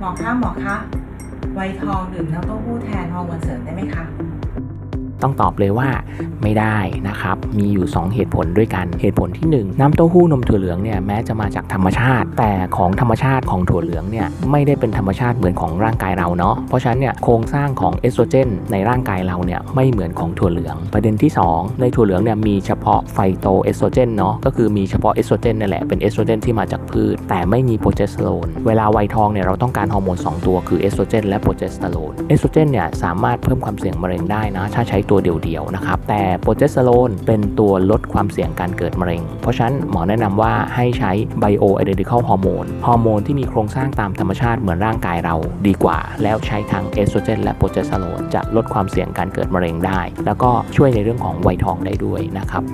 หมอคะหมอคะไวทองดื่มน้ำเต้าหู้แทนฮอร์โมนเสริมได้ไหมคะ ต้องตอบเลยว่าไม่ได้นะครับ มีอยู่ 2 เหตุผลด้วยกัน เหตุผลที่ 1 น้ำเต้าหู้นมถั่วเหลืองเนี่ยแม้จะมาจากธรรมชาติ แต่ของธรรมชาติของถั่วเหลืองเนี่ยไม่ได้เป็นธรรมชาติเหมือนของร่างกายเราเนาะ เพราะฉะนั้นเนี่ยโครงสร้างของเอสโตรเจนในร่างกายเราเนี่ยไม่เหมือนของถั่วเหลือง ประเด็นที่ 2 ในถั่วเหลืองเนี่ยมีเฉพาะไฟโตเอสโตรเจนเนาะ ก็คือมีเฉพาะเอสโตรเจนนั่นแหละ เป็นเอสโตรเจนที่มาจากพืช แต่ไม่มีโปรเจสเตอโรน เวลาวัยทองเนี่ยเราต้องการฮอร์โมน2 ตัวคือเอสโตรเจนและโปรเจสเตอโรน เอสโตรเจนเนี่ยสามารถเพิ่มความเสี่ยงมะเร็งได้นะ ถ้าใช้ตัวเดียวๆนะครับ แต่โปรเจสเตอโรนเป็นตัวลดความเสี่ยงการเกิดมะเร็ง เพราะฉะนั้นหมอแนะนำว่าให้ใช้ไบโอไอเดนติคอลฮอร์โมนฮอร์โมนที่มีโครงสร้างตามธรรมชาติเหมือนร่างกายเราดีกว่า แล้วใช้ทั้งเอสโตรเจนและโปรเจสเตอโรนจะลดความเสี่ยงการเกิดมะเร็งได้ แล้วก็ช่วยในเรื่องของวัยทองได้ด้วยนะครับ